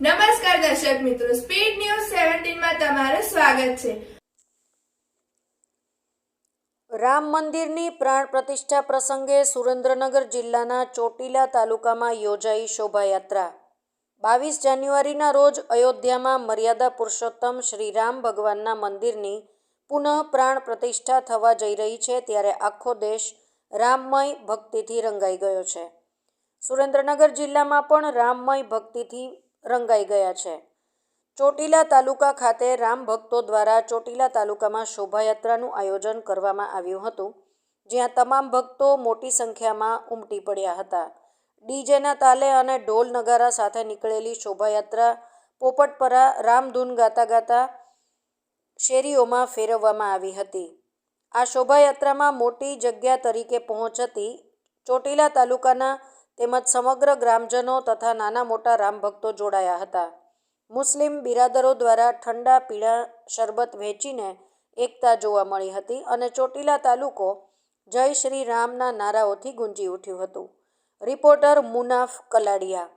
નમસ્કાર દર્શક મિત્રો સ્પીડ ન્યૂઝ સેવન્ટીનમાં તમારું સ્વાગત છે. રામ મંદિરની પ્રાણ પ્રતિષ્ઠા પ્રસંગે સુરેન્દ્રનગર જિલ્લાના ચોટીલા તાલુકામાં યોજાઈ શોભાયાત્રા. બાવીસ જાન્યુઆરીના રોજ અયોધ્યામાં મર્યાદા પુરુષોત્તમ શ્રી રામ ભગવાનના મંદિરની પુનઃ પ્રાણ પ્રતિષ્ઠા થવા જઈ રહી છે ત્યારે આખો દેશ રામમય ભક્તિથી રંગાઈ ગયો છે. સુરેન્દ્રનગર જિલ્લામાં પણ રામમય ભક્તિથી રંગાઈ ગયા છે. ચોટીલા તાલુકા ખાતે રામ ભક્તો દ્વારા ચોટીલા તાલુકામાં શોભાયાત્રાનું આયોજન કરવામાં આવ્યું હતું, જ્યાં તમામ ભક્તો મોટી સંખ્યામાં ઉમટી પડ્યા હતા. ડીજેના તાલે અને ઢોલ નગારા સાથે નીકળેલી શોભાયાત્રા પોપટપરા રામધૂન ગાતા ગાતા શેરીઓમાં ફેરવવામાં આવી હતી. આ શોભાયાત્રામાં મોટી જગ્યા તરીકે પહોંચ હતી ચોટીલા તાલુકાના તેમજ સમગ્ર ગ્રામજનો તથા નાના મોટા રામભક્તો જોડાયા હતા. મુસ્લિમ બિરાદરો દ્વારા ઠંડા પીળા શરબત વહેંચીને એકતા જોવા મળી હતી અને ચોટીલા તાલુકો જય શ્રી રામના નારાઓથી ગુંજી ઉઠ્યું હતું. રિપોર્ટર મુનાફ કલાડિયા.